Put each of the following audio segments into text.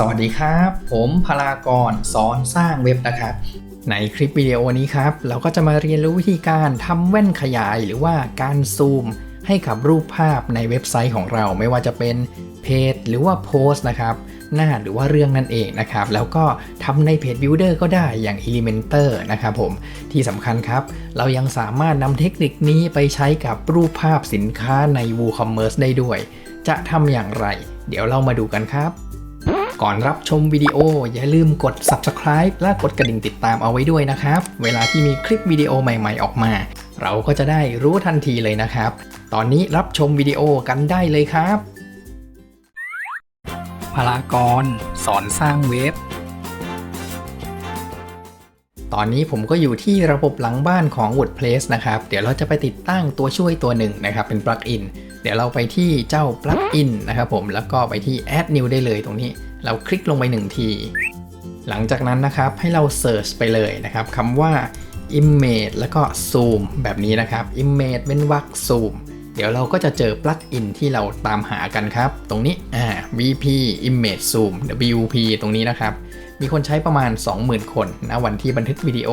สวัสดีครับ ผมพลากรสอนสร้างเว็บนะครับ ในคลิปวิดีโอนี้ครับ เราก็จะมาเรียนรู้วิธีการทำแว่นขยายหรือว่าการซูม ให้กับรูปภาพในเว็บไซต์ของเราไม่ว่าจะเป็นเพจหรือว่าโพสต์นะครับ หน้าหรือว่าเรื่องนั่นเองนะครับ แล้วก็ทำในเพจ Builder ก็ได้อย่าง Elementor นะครับผม ที่สำคัญครับ เรายังสามารถนำเทคนิคนี้ไปใช้กับรูปภาพสินค้าใน WooCommerce ได้ด้วย จะทำอย่างไร เดี๋ยวเรามาดูกันครับ ก่อนรับชมวิดีโอ อย่าลืมกด subscribe และกดกระดิ่งติดตามเอาไว้ด้วยนะครับ เวลาที่มีคลิปวิดีโอใหม่ๆออกมา เราก็จะได้รู้ทันทีเลยนะครับ ตอนนี้รับชมวิดีโอกันได้เลยครับพลากร สอนสร้างเว็บ ตอนนี้ผมก็อยู่ที่ระบบหลังบ้านของ WordPress นะครับ เดี๋ยวเราจะไปติดตั้งตัวช่วยตัวหนึ่งนะครับ เป็นปลั๊กอิน เดี๋ยวเราไปที่เจ้าปลั๊กอินนะครับผม แล้วก็ไปที่ add new ได้เลยตรงนี้ เราคลิกลงไป 1 ที หลังจากนั้นนะครับให้เรา search ไปเลยนะครับคำว่า image แล้วก็ zoom แบบนี้นะครับ image เป็นวรรค zoom เดี๋ยวเราก็จะเจอปลั๊กอินที่เราตามหากันครับ ตรงนี้อ่า vp image zoom wp ตรงนี้นะครับ มีคนใช้ประมาณ 20,000 คนนะวันที่บันทึกวิดีโอ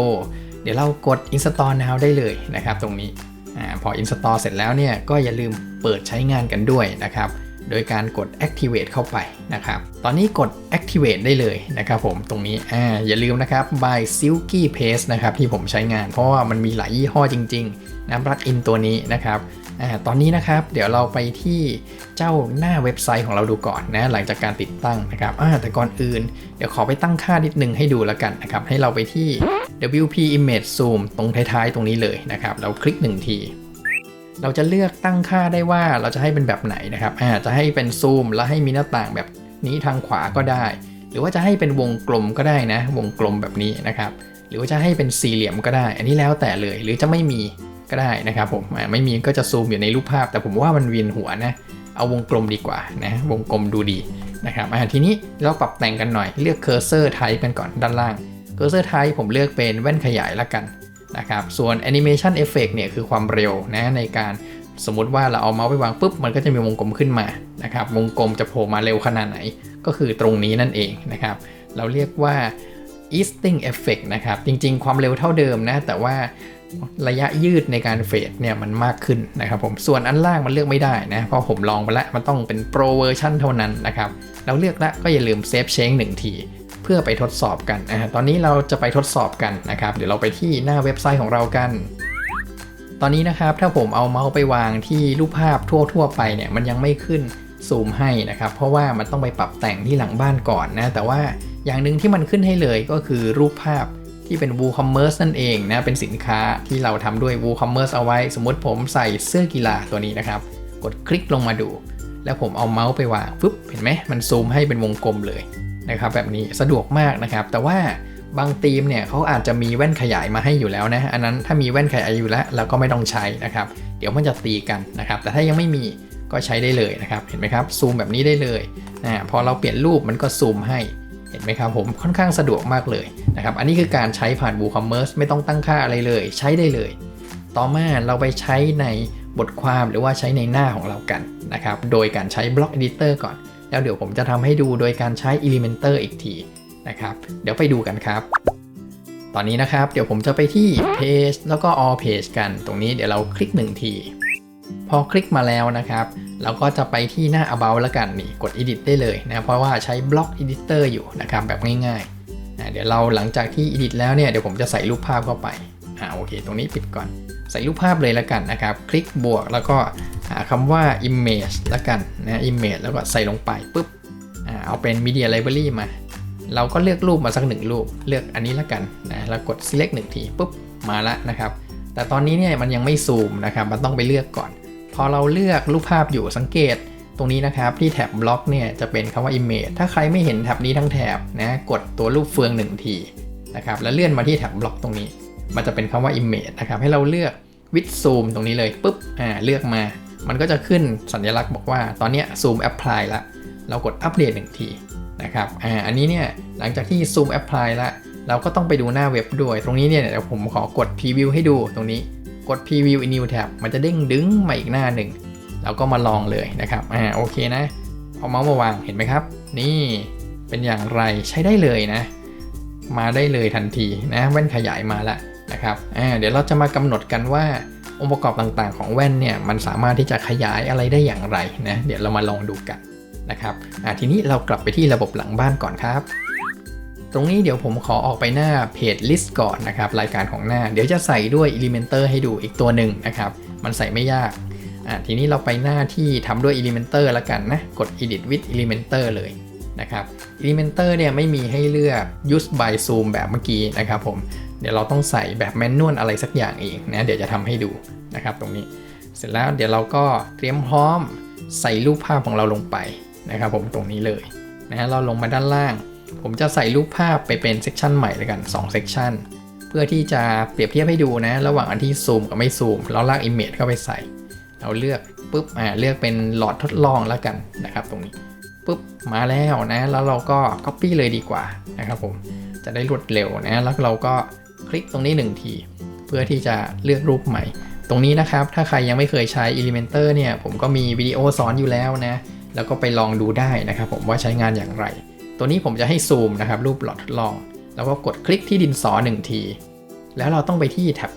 เดี๋ยวเรากด install now ได้เลยนะครับ ตรงนี้อาพอ install เสร็จแล้วเนี่ยก็อย่าลืมเปิดใช้งานกันด้วยนะครับ โดยการกด activate เข้าไปนะครับ ตอนนี้กด activate ได้เลยนะครับผมตรงนี้อ่าอย่าลืมนะครับ by silky paste นะครับที่ผมใช้งาน เพราะว่ามันมีหลายยี่ห้อจริง ๆนะปลั๊กอินตัวนี้นะครับอ่าตอนนี้นะครับเดี๋ยวเราไปที่เจ้าหน้าเว็บไซต์ของเราดูก่อนนะหลังจากการติดตั้งนะครับอ่าแต่ก่อนอื่น เดี๋ยวขอไปตั้งค่านิดนึงให้ดูแล้วกันนะครับให้เราไปที่ WP Image Zoom ตรงท้ายๆ ตรงนี้เลยนะครับเราคลิก1ที เราจะเลือกตั้งค่าได้ว่าเราจะให้เป็นแบบไหนนะครับอ่าจะให้เป็นซูมแล้วให้มีหน้าต่างแบบนี้ทางขวาก็ได้ หรือว่าจะให้เป็นวงกลมก็ได้นะ วงกลมแบบนี้นะครับ หรือว่าจะให้เป็นสี่เหลี่ยมก็ได้ อันนี้แล้วแต่เลย หรือจะไม่มีก็ได้นะครับผมอ่าไม่มีก็จะซูมอยู่ในรูปภาพ แต่ผมว่ามันเวียนหัวนะ เอาวงกลมดีกว่านะ วงกลมดูดีนะครับอ่าทีนี้เราปรับแต่งกันหน่อย เลือก cursor type กันก่อนด้านล่าง cursor type ผมเลือกเป็นแว่นขยายละกัน นะครับส่วน animation effect เนี่ยคือความเร็วนะในการสมมุติว่าเราเอาเมาส์ไปวางปุ๊บมันก็จะมีวงกลมขึ้นมานะครับวงกลมจะโผล่มาเร็วขนาดไหน ก็คือตรงนี้นั่นเองนะครับเราเรียกว่า easting effect นะครับจริงๆ ความเร็วเท่าเดิมนะแต่ว่าระยะยืดในการเฟดเนี่ยมันมากขึ้นนะครับผมส่วนอันล่างมันเลือกไม่ได้นะเพราะผมลองไปแล้วมันต้องเป็น pro version เท่านั้นนะครับเราเลือกแล้วก็อย่าลืมเซฟเชงหนึ่งที เพื่อไปทดสอบกันอ่าตอนนี้เราจะไปทดสอบกันนะครับ เดี๋ยวเราไปที่หน้าเว็บไซต์ของเรากัน ตอนนี้นะครับถ้าผมเอาเมาส์ไปวางที่รูปภาพทั่ว ๆ ไปเนี่ยมันยังไม่ขึ้นซูมให้นะครับ เพราะว่ามันต้องไปปรับแต่งที่หลังบ้านก่อนนะ แต่ว่าอย่างหนึ่งที่มันขึ้นให้เลยก็คือรูปภาพที่เป็น WooCommerce นั่นเองนะ เป็นสินค้าที่เราทำด้วย WooCommerce เอาไว้ สมมติผมใส่เสื้อกีฬาตัวนี้นะครับ กดคลิกลงมาดู แล้วผมเอาเมาส์ไปวางปุ๊บ เห็นไหมมันซูมให้เป็นวงกลมเลย นะครับแบบนี้สะดวกมากนะครับ แต่ว่าบางธีมเนี่ยเขาอาจจะมีแว่นขยายมาให้อยู่แล้วนะอันนั้นถ้ามีแว่นขยายอยู่แล้วเราก็ไม่ต้องใช้นะครับ เดี๋ยวมันจะตีกันนะครับ แต่ถ้ายังไม่มีก็ใช้ได้เลยนะครับ เห็นไหมครับซูมแบบนี้ได้เลยนะพอเราเปลี่ยนรูปมันก็ซูมให้เห็นไหมครับผมค่อนข้างสะดวกมากเลยนะครับ อันนี้คือการใช้ผ่าน WooCommerce ไม่ต้องตั้งค่าอะไรเลย ใช้ได้เลย ต่อมาเราไปใช้ในบทความหรือว่าใช้ในหน้าของเรากันนะครับ โดยการใช้ Block Editor ก่อน แล้วเดี๋ยวผมจะทำให้ดูโดยการใช้ Elementor อีกทีนะครับ เดี๋ยวไปดูกันครับ ตอนนี้นะครับ เดี๋ยวผมจะไปที่ Page แล้วก็ All Page กัน ตรงนี้เดี๋ยวเราคลิก1ที พอคลิกมาแล้วนะครับเราก็จะไปที่หน้า About แล้วกันนี่กด Edit ได้เลยนะเพราะว่าใช้ Block Editor อยู่นะครับแบบง่ายๆอะเดี๋ยวเราหลังจากที่ Edit แล้วเนี่ยเดี๋ยวผมจะใส่รูปภาพเข้าไปอ่าโอเค ตรงนี้ปิดก่อน ใส่รูปภาพเลยแล้วกันนะครับ คลิกบวกแล้วก็หาคำว่า image แล้วกันนะ image แล้วก็ใส่ลงไปปุ๊บเอาเป็น media library มา เราก็เลือกรูปมาสักหนึ่งรูป เลือกอันนี้แล้วกันนะแล้วกด select หนึ่งทีปุ๊บมาละนะครับ แต่ตอนนี้เนี่ยมันยังไม่ซูมนะครับ มันต้องไปเลือกก่อน พอเราเลือกรูปภาพอยู่สังเกตตรงนี้นะครับที่แท็บบล็อกเนี่ยจะเป็นคำว่า image ถ้าใครไม่เห็นแท็บนี้ทั้งแถบนะกดตัวรูปเฟืองหนึ่งทีนะครับแล้วเลื่อนมาที่แท็บบล็อกตรงนี้ มันจะเป็นคำว่า image นะครับ ให้เราเลือก with zoom ตรงนี้เลยปุ๊บ อ่า เลือกมา มันก็จะขึ้นสัญลักษณ์บอกว่า ตอนนี้ zoom apply ละ เรากดอัปเดตหนึ่งทีนะครับ อ่า อันนี้เนี่ย หลังจากที่ zoom apply ละ เราก็ต้องไปดูหน้าเว็บด้วย ตรงนี้เนี่ยเดี๋ยวผมขอกด preview ให้ดูตรงนี้ กด preview in new tab มันจะเด้งดึงมาอีกหน้าหนึ่ง เราก็มาลองเลยนะครับ อ่า โอเคนะ เอาเมาส์มาวาง เห็นไหมครับ นี่เป็นอย่างไรใช้ได้เลยนะ มาได้เลยทันทีนะ แว่นขยายมาแล้ว นะครับเดี๋ยวเราจะมากำหนดกันว่าองค์ประกอบต่างๆ ของแว่นเนี่ยมันสามารถที่จะขยายอะไรได้อย่างไรนะเดี๋ยวเรามาลองดูกันนะครับทีนี้เรากลับไปที่ระบบหลังบ้านก่อนครับ ตรงนี้เดี๋ยวผมขอออกไปหน้าเพจ list ก่อนนะครับรายการของหน้า เดี๋ยวจะใส่ด้วย Elementor ให้ดูอีกตัวหนึ่งนะครับมันใส่ไม่ยากทีนี้เราไปหน้าที่ทำด้วย Elementor แล้วกันนะกด edit with Elementor เลยนะครับ Elementor เนี่ยไม่มีให้เลือก use by zoom แบบเมื่อกี้นะครับผม เดี๋ยวเราต้องใส่แบบแมนนวลอะไรสักอย่างเองนะเดี๋ยวจะทำให้ดูนะครับตรงนี้เสร็จแล้วเดี๋ยวเราก็เตรียมพร้อมใส่รูปภาพของเราลงไปนะครับผมตรงนี้เลยนะเราลงมาด้านล่าง ผมจะใส่รูปภาพไปเป็นเซกชันใหม่เลยกัน2เซกชันเพื่อที่จะเปรียบเทียบให้ดูนะ ระหว่างอันที่ซูมกับไม่ซูมเราลาก Image เข้าไปใส่ เราเลือกปุ๊บอ่าเลือกเป็นหลอดทดลองแล้วกันนะครับตรงนี้ปุ๊บมาแล้วนะ แล้วเราก็ Copy เลยดีกว่านะครับผมจะได้รวดเร็วนะแล้วเราก็ ลิกตรงนี้หนึ่งที เพื่อที่จะเลือกรูปใหม่ ตรงนี้นะครับ ถ้าใครยังไม่เคยใช้ Elementor เนี่ย ผมก็มีวิดีโอสอนอยู่แล้วนะ แล้วก็ไปลองดูได้นะครับผมว่าใช้งานอย่างไร ตัวนี้ผมจะให้ซูมนะครับ รูปหลอดทดลอง แล้วก็กดคลิกที่ดินสอ 1 ที แล้วเราต้องไปที่แท็บ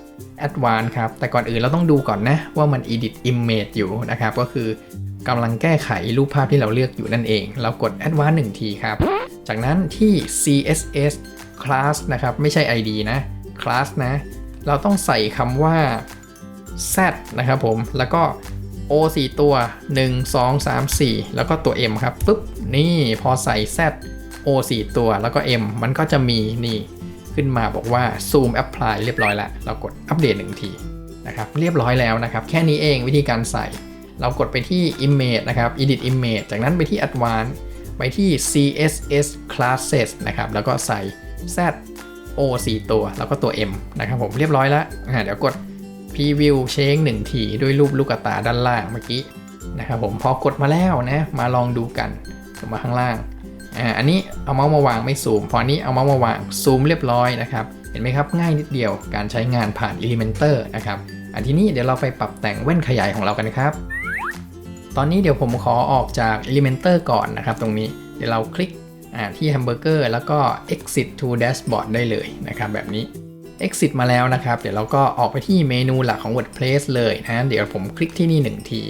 Advanced ครับ แต่ก่อนอื่นเราต้องดูก่อนนะว่ามัน Edit Image อยู่นะครับ ก็คือกำลังแก้ไขรูปภาพที่เราเลือกอยู่นั่นเอง เรากด Advanced 1ทีครับ จากนั้นที่ CSS class นะครับ ไม่ใช่ ID นะ class นะ เราต้องใส่คำว่า Z นะครับผม แล้วก็ O 4 ตัว 1 2 3 4 แล้วก็ตัว M ครับปุ๊บ นี่พอใส่ Z O 4 ตัว แล้วก็ M มันก็จะมีนี่ขึ้นมาบอกว่า Zoom Apply เรียบร้อยแล้ว เรากดอัปเดตหนึ่งทีนะครับเรียบร้อยแล้วนะครับ แค่นี้เองวิธีการใส่ เรากดไปที่ Image นะครับ Edit Image จากนั้นไปที่ Advanced ไปที่ CSS Classes นะครับ แล้วก็ใส่ Z O 4 ตัว แล้วก็ตัว M นะครับผมเรียบร้อยแล้วเดี๋ยวกด Preview เช้งหนึ่งทีด้วยรูปลูกตาด้านล่างเมื่อกี้นะครับผมพอกดมาแล้วนะมาลองดูกันลงมาข้างล่างอ่าอันนี้เอาเมาส์มาวางไม่ซูม พอนี้เอาเมาส์มาวางซูมเรียบร้อยนะครับเห็นไหมครับง่ายนิดเดียวการใช้งานผ่าน Elementor นะครับอันที่นี้เดี๋ยวเราไปปรับแต่งแว่นขยายของเรากันครับ ตอนนี้เดี๋ยวผมขอออกจาก Elementor ก่อนนะครับตรงนี้เดี๋ยวเราคลิก ที่แฮมเบอร์เกอร์แล้วก็ exit to dashboard ได้เลยนะครับแบบนี้ exit มาแล้วนะครับ เดี๋ยวเราก็ออกไปที่เมนูหลักของ WordPress เลยนะเดี๋ยวผมคลิกที่นี่ 1 ที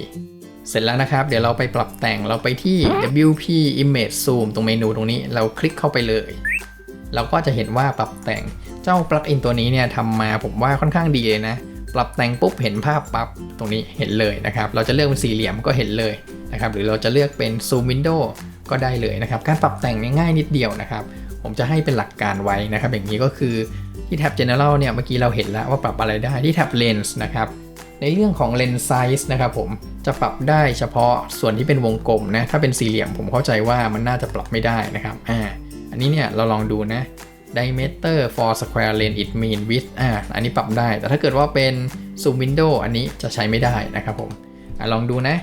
เสร็จแล้วนะครับ เดี๋ยวเราไปปรับแต่งเราไปที่ WP Image Zoom ตรงเมนูตรงนี้เราคลิกเข้าไปเลย เราก็จะเห็นว่าปรับแต่งเจ้าปลั๊กอินตัวนี้เนี่ยทำมาผมว่าค่อนข้างดีเลยนะปรับแต่งปุ๊บเห็นภาพปั๊บตรงนี้เห็นเลยนะครับ เราจะเลือกเป็นสี่เหลี่ยมก็เห็นเลยนะครับ หรือเราจะเลือกเป็น Zoom Window ก็ได้เลยนะครับ การปรับแต่งง่ายนิดเดียวนะครับ ผมจะให้เป็นหลักการไว้นะครับ อย่างนี้ก็คือที่แท็บ General เนี่ยเมื่อกี้เราเห็นแล้วว่าปรับอะไรได้ที่แท็บ Lens นะครับในเรื่องของ Lens Size นะครับผมจะปรับได้เฉพาะส่วนที่เป็นวงกลมนะถ้าเป็นสี่เหลี่ยมผมเข้าใจว่ามันน่าจะปรับไม่ได้นะครับอ่าอันนี้เนี่ยเราลองดูนะ diameter for square lens it mean width อ่าอันนี้ปรับได้ แต่ถ้าเกิดว่าเป็น zoom window อันนี้จะใช้ไม่ได้นะครับผมอลองดูนะ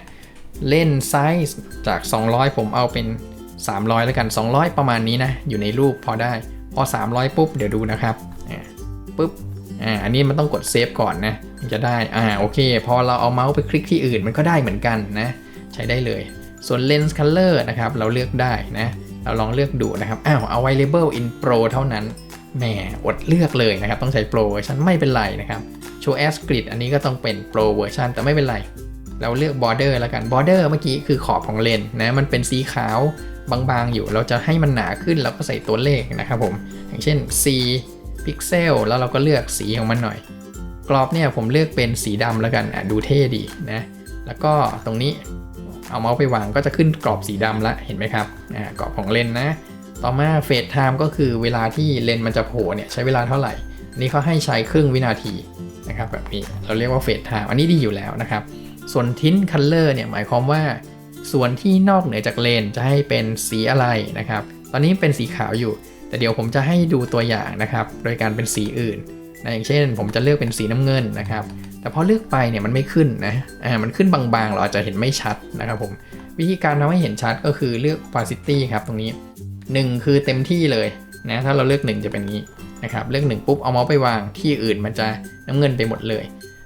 เล่นไซส์จาก 200 ผมเอาเป็น 300 แล้วกัน 200 ประมาณนี้นะ อยู่ในรูปพอได้ พอ 300 ปุ๊บ เดี๋ยวดูนะครับปุ๊บอ่าอันนี้มันต้องกดเซฟก่อนนะมันจะได้อ่าโอเค พอเราเอาเมาส์ไปคลิกที่อื่นมันก็ได้เหมือนกันนะ ใช้ได้เลย ส่วน Lens Color นะครับ เราเลือกได้นะ เราลองเลือกดูนะครับอ้าว available in Pro เท่านั้นแหมอดเลือกเลยนะครับ ต้องใช้ Pro เวอร์ชันไม่เป็นไรนะครับ Show as Grid อันนี้ก็ต้องเป็น Pro เวอร์ชันแต่ไม่เป็นไร เราเลือก border แล้วกัน border เมื่อกี้คือขอบของเลนนะ มันเป็นสีขาวบางๆอยู่ เราจะให้มันหนาขึ้นเราก็ใส่ตัวเลขนะครับผม อย่างเช่น C pixel แล้วเราก็เลือกสีของมันหน่อย กรอบเนี่ยผมเลือกเป็นสีดำแล้วกันอะดูเท่ดีนะ แล้วก็ตรงนี้เอาเมาส์ไปวางก็จะขึ้นกรอบสีดำละเห็นไหมครับอ่ากรอบของเลนนะ ต่อมาเฟสไทม์ก็คือเวลาที่เลนมันจะโผล่เนี่ยใช้เวลาเท่าไหร่ นี่เขาให้ใช้ครึ่งวินาทีนะครับแบบนี้เราเรียกว่าเฟสไทม์อันนี้ดีอยู่แล้วนะครับ ส่วนทินคัลเลอร์เนี่ยหมายความว่า ส่วนที่นอกเหนือจากเลนจะให้เป็นสีอะไรนะครับ ตอนนี้เป็นสีขาวอยู่ แต่เดี๋ยวผมจะให้ดูตัวอย่างนะครับ โดยการเป็นสีอื่นนะอย่างเช่น ผมจะเลือกเป็นสีน้ำเงินนะครับ แต่พอเลือกไปเนี่ยมันไม่ขึ้นนะอ่ามันขึ้นบางๆเราอาจจะเห็นไม่ชัดนะครับผมวิธีการทำให้เห็นชัดก็คือเลือก opacity ครับตรงนี้ 1 คือเต็มที่เลยนะถ้าเราเลือก 1 จะเป็นงี้นะครับเลือก 1 ปุ๊บเอาเมาส์ไปวางที่อื่นมันจะน้ำเงินไปหมดเลย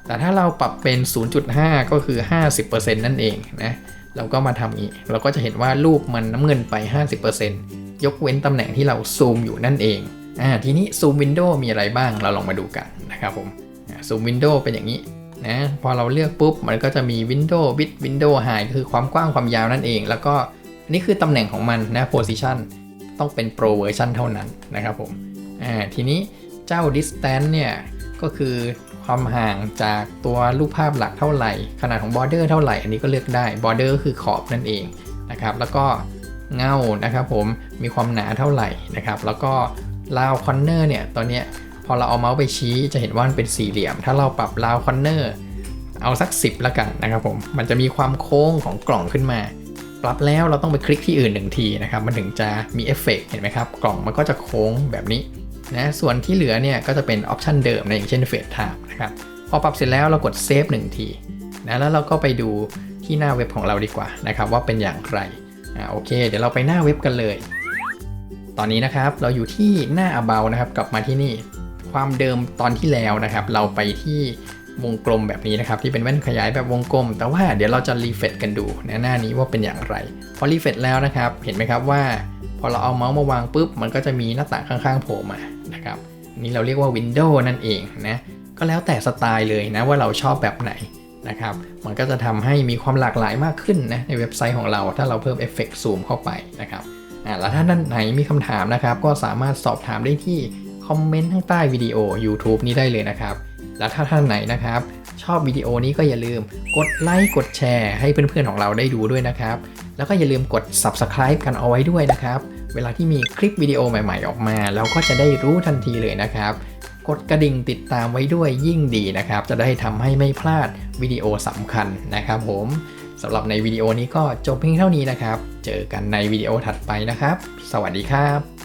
แต่ถ้าเราปรับเป็น 0.5 ก็คือ 50%นั่นเองนะเราก็มาทำอีกเราก็จะเห็นว่ารูปมันน้ำเงินไป 50%ยกเว้นตำแหน่งที่เราซูมอยู่นั่นเองอ่าทีนี้ซูมวินโดว์มีอะไรบ้างเราลองมาดูกันนะครับผมซูมวินโดว์เป็นอย่างนี้นะพอเราเลือกปุ๊บ มันก็จะมีวินโดว์บิดวินโดว์ไฮคือความกว้างความยาวนั่นเอง แล้วก็นี่คือตำแหน่งของมันนะ position ต้องเป็น pro version เท่านั้นนะครับผมอ่าทีนี้เจ้า distance เนี่ย ก็คือ ความห่างจากตัวรูปภาพหลักเท่าไหร่ ขนาดของ border เท่าไหร่ อันนี้ก็เลือกได้ border ก็คือขอบนั่นเองนะครับ แล้วก็เงานะครับผมมีความหนาเท่าไหร่นะครับ แล้วก็ราวคอนเนอร์เนี่ยตอนเนี้ยพอเราเอาเมาส์ไปชี้จะเห็นว่ามันเป็นสี่เหลี่ยม ถ้าเราปรับราวคอนเนอร์เอาสัก 10ละกันนะครับผม มันจะมีความโค้งของกล่องขึ้นมา ปรับแล้วเราต้องไปคลิกที่อื่นหนึ่งทีนะครับ มันถึงจะมีเอฟเฟกต์เห็นไหมครับ กล่องมันก็จะโค้งแบบนี้ นะส่วนที่เหลือเนี่ยก็จะเป็นออปชันเดิมนะอย่างเช่นเฟ e ไทม์นะครับพอปรับเสร็จแล้วเรากดเซฟหนึ่งทีนะแล้วเราก็ไปดูที่หน้าเว็บของเราดีกว่านะครับว่าเป็นอย่างไรอ่าโอเค เดี๋ยวเราไปหน้าเว็บกันเลย ตอนนี้นะครับเราอยู่ที่หน้า about นะครับกลับมาที่นี่ความเดิมตอนที่แล้วนะครับ เราไปที่วงกลมแบบนี้นะครับ ที่เป็นแว่นขยายแบบวงกลม แต่ว่าเดี๋ยวเราจะรีเฟรชกันดูในหน้านี้ว่าเป็นอย่างไร พอรีเฟรชแล้วนะครับ เห็นไหมครับว่า พอเราเอาเมาส์มาวางปุ๊บ มันก็จะมีหน้าต่างข้างๆโผล่มานะครับนี่เราเรียกว่า Windows นั่นเองนะก็แล้วแต่สไตล์เลยนะว่าเราชอบแบบไหนนะครับมันก็จะทำให้มีความหลากหลายมากขึ้นนะในเว็บไซต์ของเรา ถ้าเราเพิ่มเอฟเฟกต์ซูมเข้าไปนะครับอ่าแล้วถ้าท่านไหนมีคำถามนะครับ ก็สามารถสอบถามได้ที่คอมเมนต์ข้างใต้วิดีโอ YouTube นี้ได้เลยนะครับ แล้วถ้าท่านไหนนะครับ ชอบวิดีโอนี้ก็อย่าลืมกดไลค์กดแชร์ให้เพื่อนๆของเราได้ดูด้วยนะครับ แล้วก็อย่าลืมกด subscribe กันเอาไว้ด้วยนะครับ เวลาที่มีคลิปวิดีโอใหม่ ๆ ออกมาเราก็จะได้รู้ทันทีเลยนะครับ กดกระดิ่งติดตามไว้ด้วยยิ่งดีนะครับ จะได้ทำให้ไม่พลาดวิดีโอสำคัญนะครับผมสำหรับในวิดีโอนี้ก็จบเพียงเท่านี้นะครับ เจอกันในวิดีโอถัดไปนะครับ สวัสดีครับ